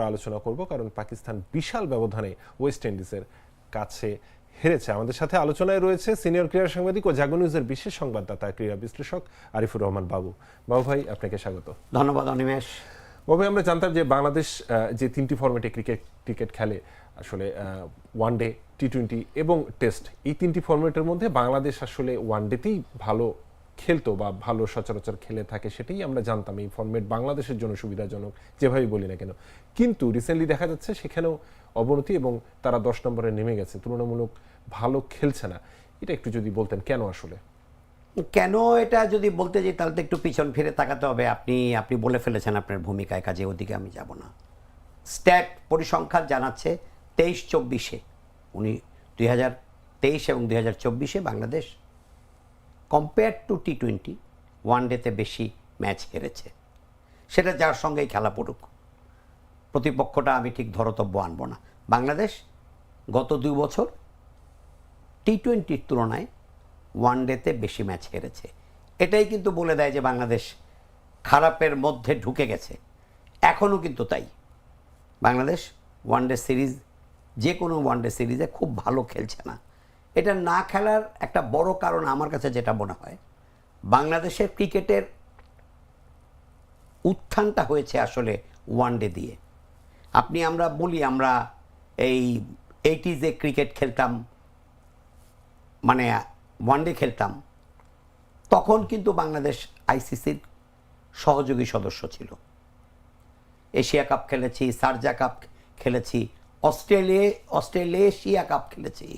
আমরা আলোচনা করব কারণ পাকিস্তান বিশাল ব্যবধানে ওয়েস্ট ইন্ডিজের কাছে হেরেছে। আমাদের সাথে আলোচনায় রয়েছে সিনিয়র ক্রীড়া সাংবাদিক ও জাগো নিউজের বিশেষ সংবাদদাতা ক্রীড়া বিশ্লেষক আরিফুর রহমান বাবু। বাবু ভাই আপনাকে স্বাগত। ধন্যবাদ অনিমেষ। বাবু আমরা জানতাম যে বাংলাদেশ যে তিনটি ফরম্যাটে ক্রিকেট ক্রিকেট খেলে আসলে ওয়ান ডে টি টোয়েন্টি এবং টেস্ট এই তিনটি ফরম্যাটের মধ্যে বাংলাদেশ আসলে ওয়ান ডেতেই ভালো খেলতো বা ভালো সচরাচর খেলে থাকে সেটাই আমরা জানতাম। এই ফরম্যাট বাংলাদেশের জন্য সুবিধাজনক, যেভাবে বলি না কেন। কিন্তু রিসেন্টলি দেখা যাচ্ছে সেখানেও অবনতি এবং তারা দশ নম্বরে নেমে গেছে, তুলনামূলক ভালো খেলছে না। এটা একটু যদি বলতেন, কেন আসলে? কেন এটা যদি বলতে যাই, তাহলে তো একটু পিছন ফিরে তাকাতে হবে। আপনি আপনি বলে ফেলেছেন আপনার ভূমিকায়, কাজে ওদিকে আমি যাব না। স্ট্যাট পরিসংখ্যান জানাচ্ছে তেইশ চব্বিশে। উনি দুই হাজার তেইশ এবং দুই হাজার চব্বিশে Bangladesh compare to T twenty one ডেতে বেশি ম্যাচ হেরেছে। সেটা যার সঙ্গেই খেলা পড়ুক। প্রতিপক্ষটা আমি ঠিক ধরতব্য আনব না। বাংলাদেশ গত দুই বছর টি টোয়েন্টির তুলনায় ওয়ান ডেতে বেশি ম্যাচ হেরেছে। এটাই কিন্তু বলে দেয় যে বাংলাদেশ খারাপের মধ্যে ঢুকে গেছে। এখনও কিন্তু তাই। বাংলাদেশ ওয়ান ডে সিরিজ যে কোনো ওয়ান ডে সিরিজে খুব ভালো খেলছে না। এটা না খেলার একটা বড় কারণ আমার কাছে যেটা মনে হয়, বাংলাদেশের ক্রিকেটের উত্থানটা হয়েছে আসলে ওয়ান ডে দিয়ে। আপনি আমরা বলি, আমরা এই এইটিজে ক্রিকেট খেলতাম মানে ওয়ানডে খেলতাম। তখন কিন্তু বাংলাদেশ আইসিসির সহযোগী সদস্য ছিল। এশিয়া কাপ খেলেছি, সার্জা কাপ খেলেছি, অস্ট্রেলিয়া অস্ট্রেলেশিয়া কাপ খেলেছি।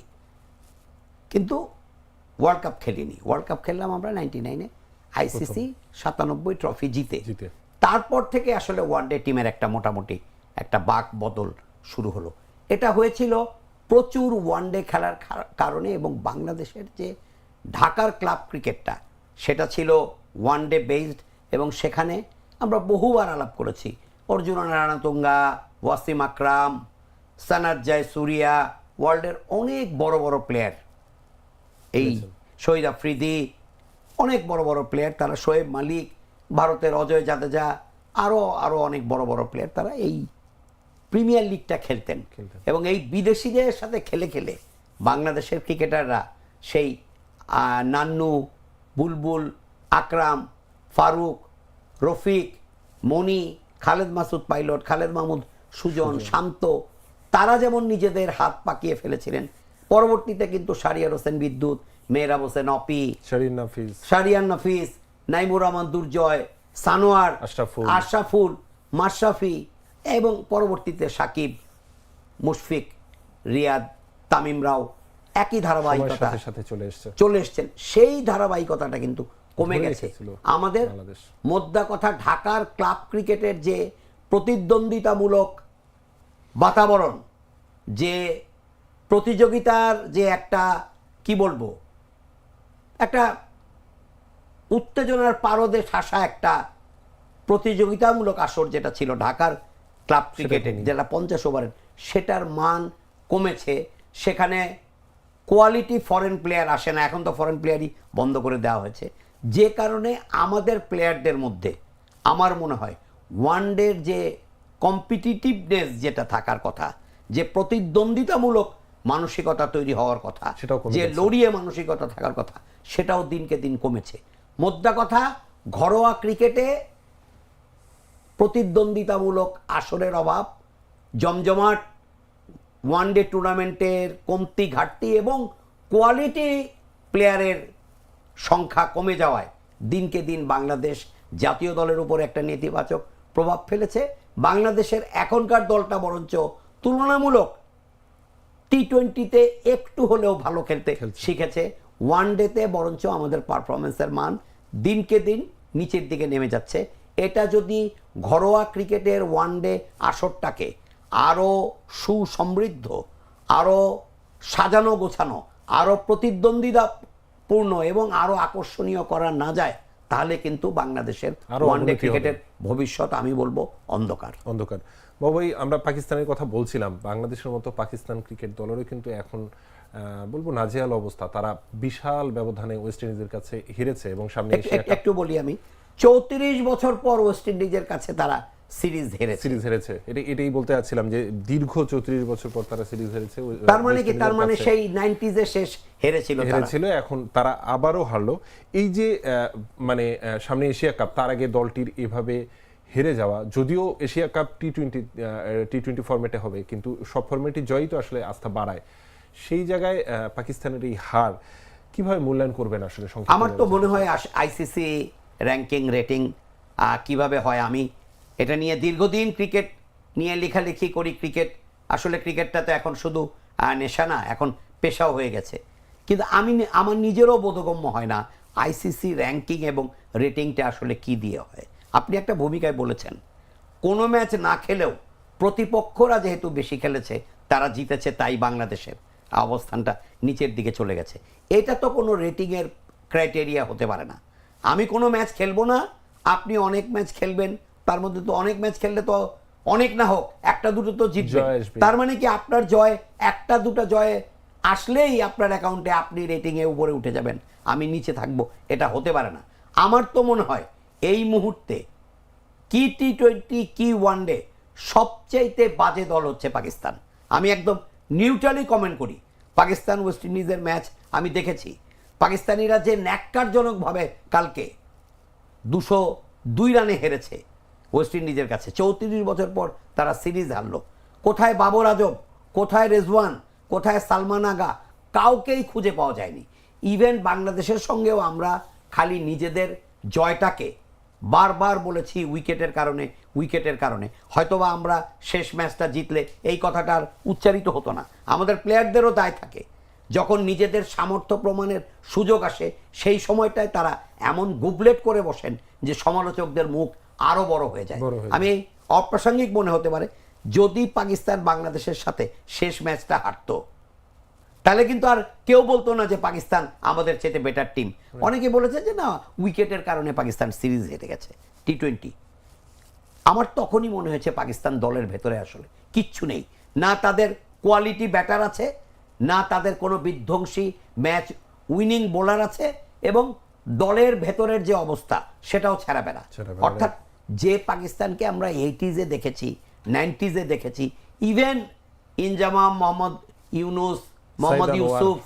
কিন্তু ওয়ার্ল্ড কাপ খেলিনি। ওয়ার্ল্ড কাপ খেললাম আমরা নাইনটি নাইনে আইসিসি সাতানব্বই ট্রফি জিতে। জিতে। তারপর থেকে আসলে ওয়ানডে টিমের একটা মোটামুটি একটা বাক বদল শুরু হলো। এটা হয়েছিল প্রচুর ওয়ানডে খেলার কারণে এবং বাংলাদেশের যে ঢাকার ক্লাব ক্রিকেটটা সেটা ছিল ওয়ানডে বেসড এবং সেখানে আমরা বহুবার আলাপ করেছি। অর্জুন রানাতুঙ্গা ওয়াসিম আকরাম সানাদ জয় সুরিয়া ওয়ার্ল্ডের অনেক বড় বড় প্লেয়ার এই শহীদ আফ্রিদি অনেক বড় বড় প্লেয়ার তারা শোয়েব মালিক ভারতের অজয় জাদেজা আরও আরও অনেক বড় বড় প্লেয়ার তারা এই প্রিমিয়ার লিগটা খেলতেন। এবং এই বিদেশিদের সাথে খেলে খেলে বাংলাদেশের ক্রিকেটাররা সেই নান্নু বুলবুল আকরাম ফারুক রফিক মনি খালেদ মাসুদ পাইলট খালেদ মাহমুদ সুজন। শান্ত তারা যেমন নিজেদের হাত পাকিয়ে ফেলেছিলেন পরবর্তীতে কিন্তু শারিয়ার হোসেন বিদ্যুৎ মেহরাব হোসেন অপি শরীর নাফিজ শারিয়ান নফিস নাইমুর রহমান দুর্জয় সানোয়ার আশরাফুল। আশরাফুল মাশরাফি এবং পরবর্তীতে সাকিব মুশফিক রিয়াদ তামিম রাও একই ধারাবাহিকতা সাথে চলে এসছে। চলে এসছেন। সেই ধারাবাহিকতাটা কিন্তু কমে গেছে। আমাদের মোদ্দা কথা ঢাকার ক্লাব ক্রিকেটের যে প্রতিদ্বন্দ্বিতামূলক বাতাবরণ যে প্রতিযোগিতার যে একটা কি বলব একটা উত্তেজনার পারদে ঠাসা একটা প্রতিযোগিতামূলক আসর যেটা ছিল ঢাকার ক্লাব ক্রিকেটে যেটা পঞ্চাশ ওভারের সেটার মান কমেছে। সেখানে কোয়ালিটি ফরেন প্লেয়ার আসে না এখন তো ফরেন প্লেয়ারই বন্ধ করে দেওয়া হয়েছে। যে কারণে আমাদের প্লেয়ারদের মধ্যে আমার মনে হয় ওয়ান ডের যে কম্পিটিটিভনেস যেটা থাকার কথা যে প্রতিদ্বন্দ্বিতামূলক মানসিকতা তৈরি হওয়ার কথা সেটাও যে লড়িয়ে মানসিকতা থাকার কথা সেটাও দিনকে দিন কমেছে। মোদ্দা কথা ঘরোয়া ক্রিকেটে প্রতিদ্বন্দ্বিতামূলক আসরের অভাব জমজমাট ওয়ান ডে টুর্নামেন্টের কমতি ঘাটতি এবং কোয়ালিটি প্লেয়ারের সংখ্যা কমে যাওয়ায় দিনকে দিন বাংলাদেশ জাতীয় দলের উপর একটা নেতিবাচক প্রভাব ফেলেছে। বাংলাদেশের এখনকার দলটা বরঞ্চ তুলনামূলক টি টোয়েন্টিতে একটু হলেও ভালো খেলতে শিখেছে। ওয়ান ডেতে বরঞ্চ আমাদের পারফরমেন্সের মান দিনকে দিন নিচের দিকে নেমে যাচ্ছে। এটা যদি ঘরোয়া ক্রিকেটের ওয়ান ডে আসরটাকে আরও সুসমৃদ্ধ আরও সাজানো গোছানো আরও প্রতিদ্বন্দ্বিতাপূর্ণ এবং আরও আকর্ষণীয় করা না যায় তাহলে কিন্তু বাংলাদেশের আরও ওয়ান ডে অবনতি হবে। ক্রিকেটের ভবিষ্যৎ আমি বলব অন্ধকার। অন্ধকার। বাবাই আমরা পাকিস্তানের কথা বলছিলাম বাংলাদেশের মতো পাকিস্তান ক্রিকেট দলেরও কিন্তু এখন বলব নাজেহাল অবস্থা। তারা বিশাল ব্যবধানে ওয়েস্ট ইন্ডিজের কাছে হেরেছে এবং সামনে একটু বলি আমি চৌত্রিশ বছর পর ওয়েস্ট ইন্ডিজের কাছে তারা সিরিজ হেরেছে। সিরিজ হেরেছে। এটা এটাই বলতে যাচ্ছিলাম যে দীর্ঘ চৌত্রিশ বছর পর তারা সিরিজ হেরেছে তার মানে কি? তার মানে সেই নাইনটিজে শেষ হেরেছিল তারা। হেরেছিল এখন তারা আবারও হারলো। এই যে মানে সামনে এশিয়া কাপ তার আগে দলটির এভাবে হেরে যাওয়া যদিও Asia Cup T twenty T twenty ফর্মেটে হবে কিন্তু সব ফর্মেটই জয়ই তো আসলে আস্থা বাড়ায়। সেই জায়গায় পাকিস্তানের এই হার কীভাবে মূল্যায়ন করবেন আসলে আমার তো মনে হয় আইসিসি র্যাঙ্কিং রেটিং কীভাবে হয় আমি এটা নিয়ে দীর্ঘদিন ক্রিকেট নিয়ে লেখালেখি করি, ক্রিকেট। আসলে ক্রিকেটটা তো এখন শুধু নেশা না, এখন পেশাও হয়ে গেছে। কিন্তু আমি আমার নিজেরও বোধগম্য হয় না আইসিসি র্যাঙ্কিং এবং রেটিংটা আসলে কি দিয়ে হয়। আপনি একটা ভূমিকায় বলেছেন, কোনো ম্যাচ না খেলেও প্রতিপক্ষরা যেহেতু বেশি খেলেছে, তারা জিতেছে তাই বাংলাদেশের অবস্থানটা নিচের দিকে চলে গেছে। এটা তো কোনো রেটিংয়ের ক্রাইটেরিয়া হতে পারে না। আমি কোনো ম্যাচ খেলব না, আপনি অনেক ম্যাচ খেলবেন তার মধ্যে তো অনেক ম্যাচ খেললে তো অনেক না হোক একটা দুটো তো জিতবে। তার মানে কি আপনার জয় একটা দুটো জয় আসলেই আপনার অ্যাকাউন্টে আপনি রেটিংয়ে উপরে উঠে যাবেন। আমি নিচে থাকব এটা হতে পারে না। আমার তো মনে হয় এই মুহূর্তে কি টি টোয়েন্টি কি ওয়ান ডে সবচাইতে বাজে দল হচ্ছে পাকিস্তান। আমি একদম নিউট্রালি কমেন্ট করি। পাকিস্তান ওয়েস্ট ইন্ডিজের ম্যাচ আমি দেখেছি। পাকিস্তানিরা যে ন্যাক্কারজনকভাবে কালকে দুশো দুই রানে হেরেছে। ওয়েস্ট ইন্ডিজের কাছে। চৌত্রিশ বছর পর তারা সিরিজ হারলো। কোথায় বাবর আজম? কোথায় রেজওয়ান? কোথায় সালমান আগা? কাউকেই খুঁজে পাওয়া যায়নি। ইভেন বাংলাদেশের সঙ্গেও আমরা খালি নিজেদের জয়টাকে বারবার বলেছি উইকেটের কারণে উইকেটের কারণে। হয়তোবা আমরা শেষ ম্যাচটা জিতলে এই কথাটা আর উচ্চারিত হতো না। আমাদের প্লেয়ারদেরও দায় থাকে। যখন নিজেদের সামর্থ্য প্রমাণের সুযোগ আসে, সেই সময়টায় তারা এমন গুবলেট করে বসেন যে সমালোচকদের মুখ আরও বড় হয়ে যায়। আমি অপ্রাসঙ্গিক মনে হতে পারে যদি পাকিস্তান বাংলাদেশের সাথে শেষ ম্যাচটা হারতো তাহলে কিন্তু আর কেউ বলতো না যে পাকিস্তান আমাদের চেয়ে বেটার টিম অনেকে বলেছে যে না উইকেটের কারণে পাকিস্তান সিরিজ হেরে গেছে টি টোয়েন্টি আমার তখনই মনে হয়েছে পাকিস্তান দলের ভেতরে আসলে কিচ্ছু নেই। না তাদের কোয়ালিটি ব্যাটার আছে না তাদের কোনো বিধ্বংসী ম্যাচ উইনিং বোলার আছে এবং দলের ভেতরের যে অবস্থা সেটাও ছেঁড়া বেড়া অর্থাৎ যে পাকিস্তানকে আমরা এইটিজে দেখেছি নাইনটিজে দেখেছি ইভেন ইনজামাম মোহাম্মদ ইউনুস মোহাম্মদ ইউসুফ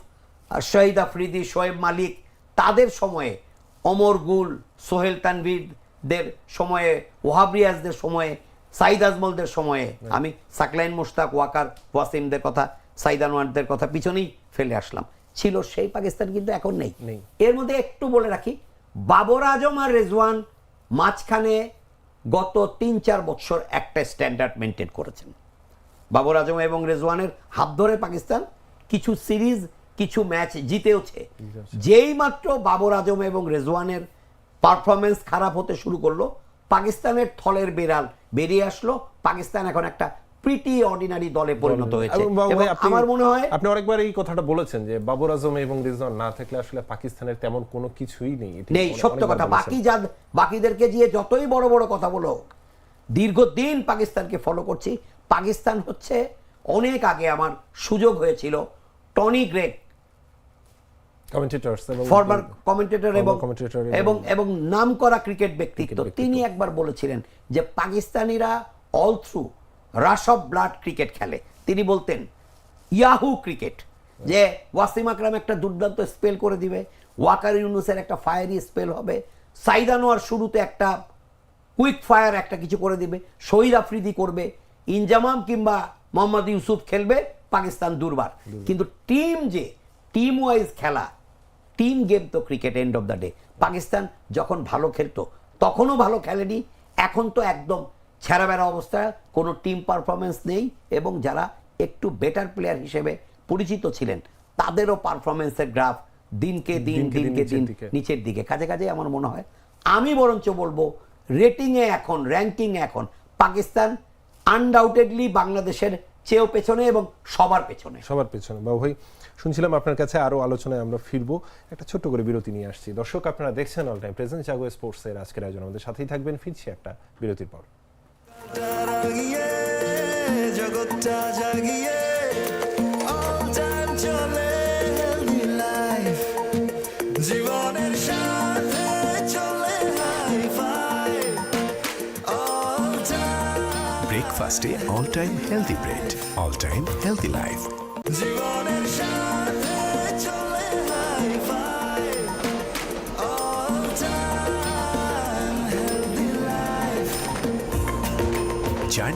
শহীদ আফ্রিদি শোয়েব মালিক তাদের সময়ে অমর গুল সোহেল তানভীরদের সময়ে ওহাব রিয়াজদের সময়ে সাইদ আজমলদের সময়ে আমি সাকলাইন মুশতাক ওয়াকার ওয়াসিমদের কথা সাইদ আনোয়ারদের কথা পিছনেই ফেলে আসলাম। ছিল সেই পাকিস্তান কিন্তু এখন নেই। এর মধ্যে একটু বলে রাখি বাবর আজম আর রেজওয়ান মাঝখানে গত তিন চার বছর একটা স্ট্যান্ডার্ড মেনটেন করেছেন। বাবর আজম এবং রেজওয়ানের হাত ধরে পাকিস্তান কিছু সিরিজ কিছু ম্যাচ জিতেওছে। যেই মাত্র বাবর আজম এবং রেজওয়ানের পারফরমেন্স খারাপ হতে শুরু করল পাকিস্তানের থলের বেড়াল বেরিয়ে আসলো। পাকিস্তান এখন একটা প্রিটি অর্ডিনারি দলে পরিণত হয়েছে। এবং আমার মনে হয় আপনি অনেকবার এই কথাটা বলেছেন যে বাবর আজম এবং রিজওয়ান না থাকলে আসলে পাকিস্তানের তেমন কোনো কিছুই নেই। নেই অনেক- সত্য কথা। বাকি যা বাকিদেরকে দিয়ে যতই বড় বড় কথা বলো দীর্ঘদিন পাকিস্তানকে ফলো করছি। পাকিস্তান হচ্ছে অনেক আগে আমার সুযোগ হয়েছিল টনি এবং ফরমার কমেন্টেটর এবং এবং- এবং নাম করা ক্রিকেট ব্যক্তিত্ব। তিনি একবার বলেছিলেন যে পাকিস্তানিরা all through rush of blood cricket খেলে। তিনি বলতেন ইয়াহু ক্রিকেট যে ওয়াসিম আকরাম একটা দুর্দান্ত স্পেল করে দিবে। ওয়াকার ইউনুসের একটা ফায়ারি স্পেল হবে। সাইদ আনোয়ার শুরুতে একটা কুইক ফায়ার একটা কিছু করে দিবে। শহীদ আফ্রিদি করবে। ইনজামাম কিংবা মোহাম্মদ ইউসুফ খেলবে পাকিস্তান দুর্বার। কিন্তু টিম যে টিম ওয়াইজ খেলা টিম গেম তো cricket end of the day Pakistan যখন ভালো খেলতো তখনও ভালো খেলেনি এখন তো একদম ছেঁড়া বেড়া অবস্থা কোনো টিম পারফরমেন্স নেই এবং যারা একটু বেটার প্লেয়ার হিসেবে পরিচিত ছিলেন তাদেরও পারফরমেন্সের গ্রাফ দিনকে দিন দিনকে দিন নিচের দিকে। কাজে কাজে আমার মনে হয় আমি বরঞ্চ বলব রেটিংয়ে এখন র্যাঙ্কিংয়ে এখন পাকিস্তান আনডাউটেডলি বাংলাদেশের চেয়েও পেছনে এবং সবার পেছনে। সবার পেছনে। বাবু ভাই শুনছিলাম আপনার কাছে আরও আলোচনায় আমরা ফিরবো। একটা ছোট্ট করে বিরতি নিয়ে আসছি। দর্শক আপনারা দেখছেন all time present Jago sports এর আজকের আয়োজন। আমাদের সাথেই থাকবেন ফিরছি একটা বিরতির পর। জগৎটা জাগিয়ে চলে লাইফ জীবনের সাথে চলে ব্রেকফাস্টে all time healthy bread all time healthy life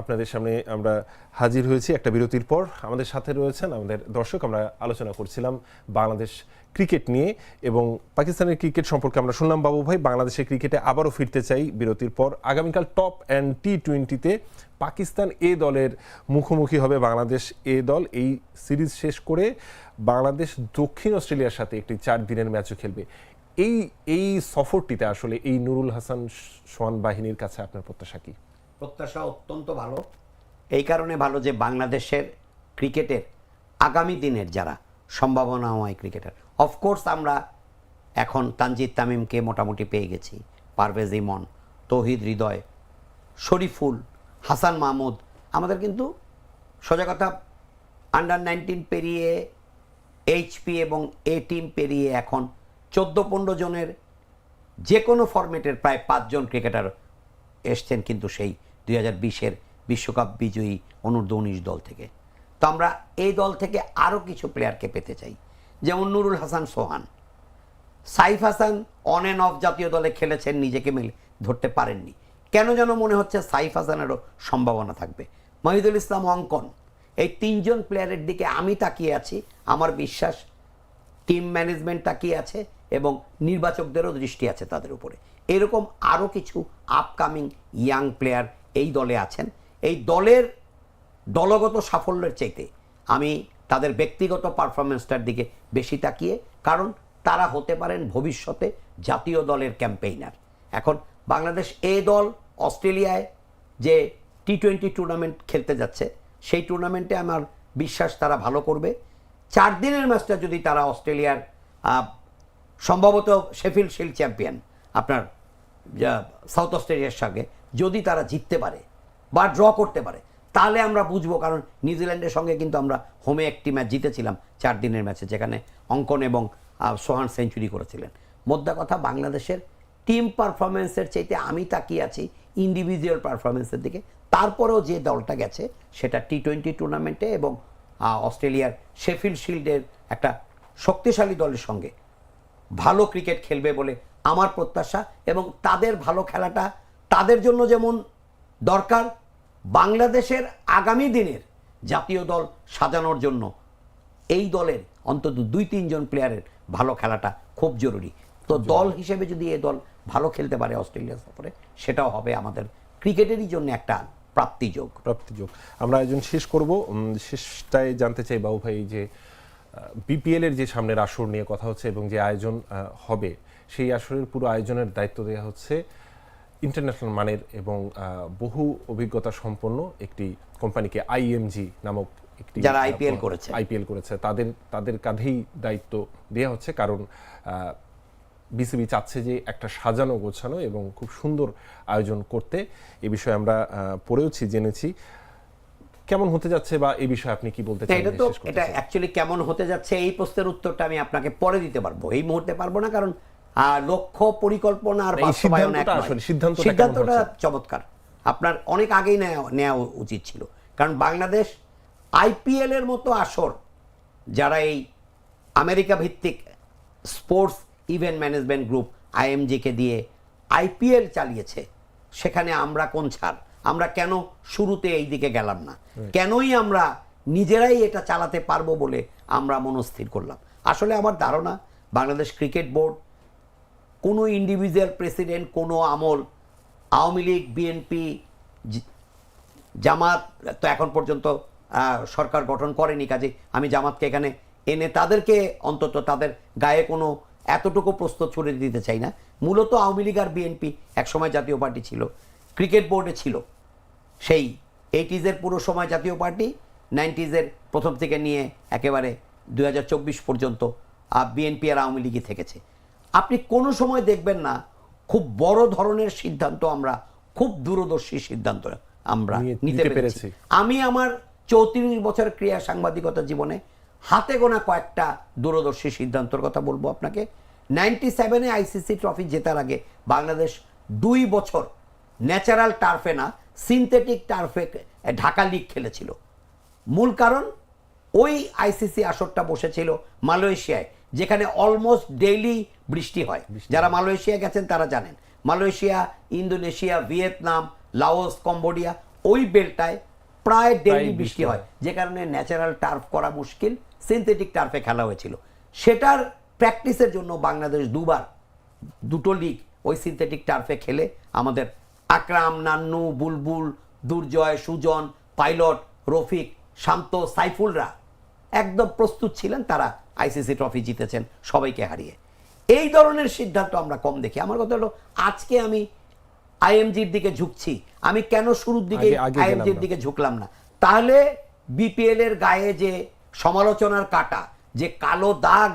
আপনাদের সামনে আমরা হাজির হয়েছি একটা বিরতির পর। আমাদের সাথে রয়েছেন আমাদের দর্শক, আমরা আলোচনা করছিলাম বাংলাদেশ ক্রিকেট নিয়ে এবং পাকিস্তানের ক্রিকেট সম্পর্কে আমরা শুনলাম, বাবু ভাই, বাংলাদেশের ক্রিকেটে আবারও ফিরতে চাই বিরতির পর। আগামীকাল টপ অ্যান্ড টি টোয়েন্টিতে পাকিস্তান এ দলের মুখোমুখি হবে বাংলাদেশ এ দল। এই সিরিজ শেষ করে বাংলাদেশ দক্ষিণ অস্ট্রেলিয়ার সাথে একটি চার দিনের ম্যাচও খেলবে। এই এই সফরটিতে আসলে এই নুরুল হাসান সোয়ান বাহিনীর কাছে আপনার প্রত্যাশা কি? প্রত্যাশা অত্যন্ত ভালো। এই কারণে ভালো যে বাংলাদেশের ক্রিকেটের আগামী দিনের যারা সম্ভাবনাময় ক্রিকেটার অফকোর্স আমরা এখন তানজিদ তামিমকে মোটামুটি পেয়ে গেছি, পারভেজ ইমন, তৌহিদ হৃদয়, শরীফুল, হাসান মাহমুদ। আমাদের কিন্তু সোজা কথা আন্ডার নাইনটিন পেরিয়ে এইচপি এবং এ টিম পেরিয়ে এখন চোদ্দ পনেরো জনের যে কোনো ফরম্যাটের প্রায় পাঁচজন ক্রিকেটার এসছেন কিন্তু সেই দুই হাজার বিশের বিশ্বকাপ বিজয়ী অনূর্ধ্ব উনিশ দল থেকে। তো আমরা এই দল থেকে আরও কিছু প্লেয়ারকে পেতে চাই। যেমন Nurul Hasan Sohan. Saif Hasan on and off জাতীয় দলে খেলেছেন, নিজেকে মিলে ধরতে পারেননি। কেন যেন মনে হচ্ছে সাইফ হাসানেরও সম্ভাবনা থাকবে। মহিদুল ইসলাম অঙ্কন। এই তিনজন প্লেয়ারের দিকে আমি তাকিয়ে আছি, আমার বিশ্বাস টিম ম্যানেজমেন্ট তাকিয়ে আছে এবং নির্বাচকদেরও দৃষ্টি আছে তাদের উপরে। এরকম আরও কিছু আপকামিং ইয়াং প্লেয়ার এই দলে আছেন। এই দলের দলগত সাফল্যের চাইতে আমি তাদের ব্যক্তিগত পারফরমেন্সটার দিকে বেশি তাকিয়ে, কারণ তারা হতে পারেন ভবিষ্যতে জাতীয় দলের ক্যাম্পেইনার। এখন বাংলাদেশ এ দল, অস্ট্রেলিয়ায় যে টি টোয়েন্টি টুর্নামেন্ট খেলতে যাচ্ছে, সেই টুর্নামেন্টে আমার বিশ্বাস তারা ভালো করবে। চার দিনের ম্যাচটা যদি তারা অস্ট্রেলিয়ার সম্ভবত শেফিল্ড শিল্ড চ্যাম্পিয়ন, আপনার সাউথ অস্ট্রেলিয়ার সঙ্গে যদি তারা জিততে পারে বা ড্র করতে পারে, তাহলে আমরা বুঝব, কারণ নিউজিল্যান্ডের সঙ্গে কিন্তু আমরা হোমে একটি ম্যাচ জিতেছিলাম চার দিনের ম্যাচে যেখানে অঙ্কন এবং সোহান সেঞ্চুরি করেছিলেন। মোদ্দা কথা, বাংলাদেশের টিম পারফরমেন্সের চাইতে আমি তাকিয়ে আছি ইন্ডিভিজুয়াল পারফরমেন্সের দিকে। তারপরেও যে দলটা গেছে, সেটা টি টোয়েন্টি টুর্নামেন্টে এবং অস্ট্রেলিয়ার শেফিল্ড শিল্ডের একটা শক্তিশালী দলের সঙ্গে ভালো ক্রিকেট খেলবে বলে আমার প্রত্যাশা এবং তাদের ভালো খেলাটা তাদের জন্য যেমন দরকার বাংলাদেশের আগামী দিনের জাতীয় দল সাজানোর জন্য এই দলের অন্তত দুই তিনজন প্লেয়ারের ভালো খেলাটা খুব জরুরি। তো দল হিসেবে যদি এই দল ভালো খেলতে পারে অস্ট্রেলিয়া সফরে সেটাও হবে আমাদের ক্রিকেটেরই জন্য একটা প্রাপ্তিযোগ প্রাপ্তিযোগ আমরা আয়োজন শেষ করব। শেষটায় জানতে চাই বাবু ভাই যে বিপিএল এর যে সামনের আসর নিয়ে কথা হচ্ছে এবং যে আয়োজন হবে সেই আসরের পুরো আয়োজনের দায়িত্ব দেওয়া হচ্ছে ইন্টারন্যাশনাল মানের এবং বহু অভিজ্ঞতা সম্পন্ন একটি কোম্পানিকে আইএমজি নামক একটি যারা IPL করেছে। আইপিএল করেছে তাদের তাদের কাঁধেই দায়িত্ব দেওয়া হচ্ছে কারণ বিসিবি চাচ্ছে যে একটা সাজানো গোছানো এবং খুব সুন্দর আয়োজন করতে এ বিষয়ে আমরা পড়েওছি জেনেছি কেমন হতে যাচ্ছে বা এই বিষয়ে আপনি কি বলতে চান এটা তো এটা। অ্যাকচুয়ালি কেমন হতে যাচ্ছে এই প্রশ্নের উত্তরটা আমি আপনাকে পরে দিতে পারব এই মুহূর্তে পারব না কারণ লক্ষ্য পরিকল্পনা আর বাস্তবায়ন সিদ্ধান্তটা? চমৎকার। আপনার অনেক আগেই নেওয়া নেওয়া উচিত ছিল। কারণ বাংলাদেশ আইপিএল এর মতো আসর যারা এই আমেরিকা ভিত্তিক স্পোর্টস ইভেন্ট ম্যানেজমেন্ট গ্রুপ আইএমজিকে দিয়ে আইপিএল চালিয়েছে সেখানে আমরা কোন ছাড়? আমরা কেন শুরুতে এই দিকে গেলাম না? কেনই আমরা নিজেরাই এটা চালাতে পারব বলে আমরা মনস্থির করলাম? আসলে আমার ধারণা বাংলাদেশ ক্রিকেট বোর্ড কোনো ইন্ডিভিজুয়াল প্রেসিডেন্ট কোনো আমল, আওয়ামী লীগ বিএনপি জামাত তো এখন পর্যন্ত সরকার গঠন করেনি কাজে। আমি জামাতকে এখানে এনে তাদেরকে অন্তত তাদের গায়ে কোনো এতটুকু প্রশ্ন ছুড়ে দিতে চাই না। মূলত আওয়ামী লীগ আর বিএনপি একসময় জাতীয় পার্টি ছিল। ক্রিকেট বোর্ডে ছিল। সেই এইটিজের পুরো সময় জাতীয় পার্টি, নাইনটিজের প্রথম থেকে নিয়ে একেবারে দু হাজার চব্বিশ পর্যন্ত বিএনপি আর আওয়ামী লীগই থেকেছে। আপনি কোনো সময় দেখবেন না খুব বড় ধরনের সিদ্ধান্ত আমরা খুব দূরদর্শী সিদ্ধান্ত আমরা নিতে পেরেছি। আমি আমার চৌত্রিশ বছর ক্রিয়া সাংবাদিকতা জীবনে হাতে গোনা কয়েকটা দূরদর্শী সিদ্ধান্তর কথা বলব আপনাকে। নাইনটি সেভেনে আইসিসি ট্রফি জেতার আগে বাংলাদেশ দুই বছর ন্যাচারাল টার্ফে না সিনথেটিক টার্ফে ঢাকা লিগ খেলেছিল। মূল কারণ ওই আইসিসি আসরটা বসেছিল মালয়েশিয়ায়। যেখানে অলমোস্ট ডেইলি বৃষ্টি হয়। যারা মালয়েশিয়া গেছেন তারা জানেন। Malaysia Indonesia Vietnam Laos Cambodia ওই বেলটায় প্রায় ডেইলি বৃষ্টি হয়। যে কারণে ন্যাচারাল টার্ফ করা মুশকিল সিনথেটিক টার্ফে খেলা হয়েছিল। সেটার প্র্যাকটিসের জন্য বাংলাদেশ দুবার দুটো লিগ ওই সিনথেটিক টার্ফে খেলে আমাদের আকরাম নান্নু বুলবুল দুর্জয় সুজন পাইলট রফিক শান্ত সাইফুলরা একদম প্রস্তুত ছিলেন তারা আইসিসি ট্রফি জিতেছেন সবাইকে হারিয়ে। এই ধরনের সিদ্ধান্ত আমরা কম দেখি। আমার কথা হলো আজকে আমি আইএমজির দিকে ঝুঁকছি। আমি কেন শুরুর দিকে আইএমজির দিকে ঝুঁকলাম না? তাহলে বিপিএল এর গায়ে যে সমালোচনার কাটা যে কালো দাগ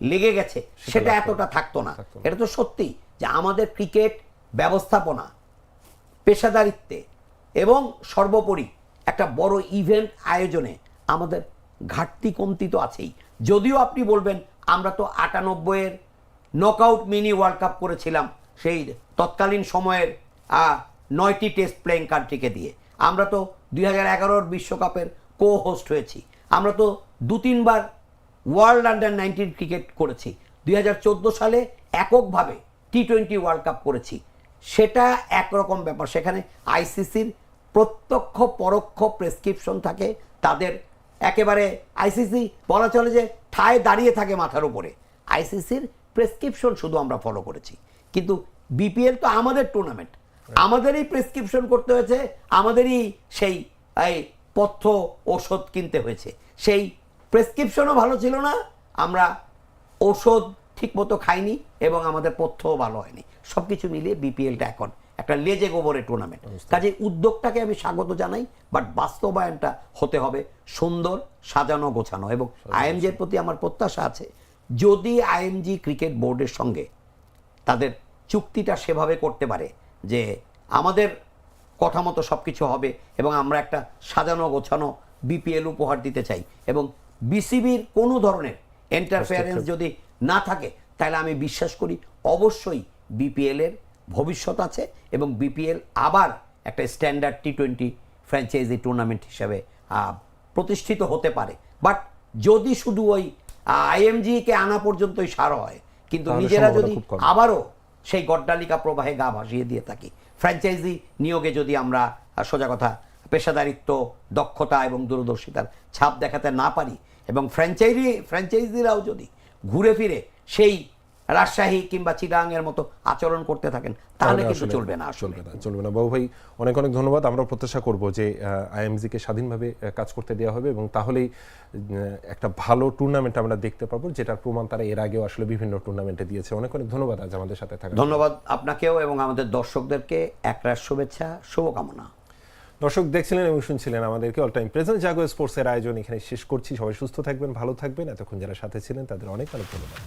লেগে গেছে সেটা এতটা থাকতো না। এটা তো সত্যি যে আমাদের ক্রিকেট ব্যবস্থাপনা পেশাদারিত্বে এবং সর্বোপরি একটা বড় ইভেন্ট আয়োজনে আমাদের ঘাটতি কমতি তো আছেই। যদিও আপনি বলবেন, আমরা তো আটানব্বইয়ের নকআউট মিনি ওয়ার্ল্ড কাপ করেছিলাম সেই তৎকালীন সময়ের নয়টি টেস্ট প্লেইং কান্ট্রিকে দিয়ে। আমরা তো দুই হাজার এগারোর বিশ্বকাপের কো হোস্ট হয়েছি। আমরা তো দু তিনবার ওয়ার্ল্ড আন্ডার নাইনটিন ক্রিকেট করেছি। দুই হাজার চোদ্দ সালে এককভাবে টি টোয়েন্টি ওয়ার্ল্ড কাপ করেছি। সেটা একরকম ব্যাপার। সেখানে আইসিসির প্রত্যক্ষ পরোক্ষ প্রেসক্রিপশন থাকে। তাদের একেবারে আইসিসি বলা চলে যে ঠায় দাঁড়িয়ে থাকে মাথার উপরে। আইসিসির প্রেসক্রিপশন শুধু আমরা ফলো করেছি। কিন্তু বিপিএল তো আমাদের টুর্নামেন্ট আমাদেরই প্রেসক্রিপশন করতে হয়েছে আমাদেরই সেই এই পথ্য ওষুধ কিনতে হয়েছে। সেই প্রেসক্রিপশনও ভালো ছিল না আমরা ওষুধ ঠিকমতো খাইনি এবং আমাদের পথ্যও ভালো হয়নি। সব কিছু মিলিয়ে বিপিএলটা এখন একটা লেজে গোবরের টুর্নামেন্ট কাজে উদ্যোগটাকে আমি স্বাগত জানাই বাট বাস্তবায়নটা হতে হবে সুন্দর সাজানো গোছানো এবং আইএমজির প্রতি আমার প্রত্যাশা আছে যদি আইএমজি ক্রিকেট বোর্ডের সঙ্গে তাদের চুক্তিটা সেভাবে করতে পারে যে আমাদের কথা মতো সব কিছু হবে এবং আমরা একটা সাজানো গোছানো বিপিএল উপহার দিতে চাই এবং বিসিবির কোনো ধরনের এন্টারফেয়ারেন্স যদি না থাকে তাহলে আমি বিশ্বাস করি অবশ্যই বিপিএল এর ভবিষ্যৎ আছে এবং বিপিএল আবার একটা standard T twenty franchise tournament হিসাবে প্রতিষ্ঠিত হতে পারে বাট যদি শুধু ওই আইএমজি কে আনা পর্যন্তই সার হয় কিন্তু নিজেরা যদি। আবারও সেই গড্ডালিকা প্রবাহে গা ভাসিয়ে দিয়ে থাকি ফ্র্যাঞ্চাইজি নিয়োগে যদি আমরা সোজা কথা পেশাদারিত্ব দক্ষতা এবং দূরদর্শিতার ছাপ দেখাতে না পারি এবং ফ্র্যাঞ্চাইজি ফ্র্যাঞ্চাইজিরাও যদি ঘুরে ফিরে সেই রাজশাহী কিংবা চিরাঙের মতো আচরণ করতে থাকেন তাহলে কিন্তু চলবে না আসলে। চলবে না চলবে না। বাবু ভাই অনেক অনেক ধন্যবাদ। আমরা প্রত্যাশা করব যে আইএমজি কে স্বাধীনভাবে কাজ করতে দেওয়া হবে এবং তাহলেই একটা ভালো টুর্নামেন্ট আমরা দেখতে পাবো যেটার প্রমাণ তারা এর আগেও আসলে বিভিন্ন টুর্নামেন্টে দিয়েছে। অনেক অনেক ধন্যবাদ আজ আমাদের সাথে থাকা ধন্যবাদ আপনাকেও এবং আমাদের দর্শকদেরকে। একরাশ শুভেচ্ছা শুভকামনা। দর্শক দেখছিলেন এবং শুনছিলেন আমাদেরকে অল টাইম প্রেজেন্ট জাগো স্পোর্টসের আয়োজন। এখানে শেষ করছি। সবাই সুস্থ থাকবেন ভালো থাকবেন। এতক্ষণ যারা সাথে ছিলেন তাদের অনেক অনেক ধন্যবাদ।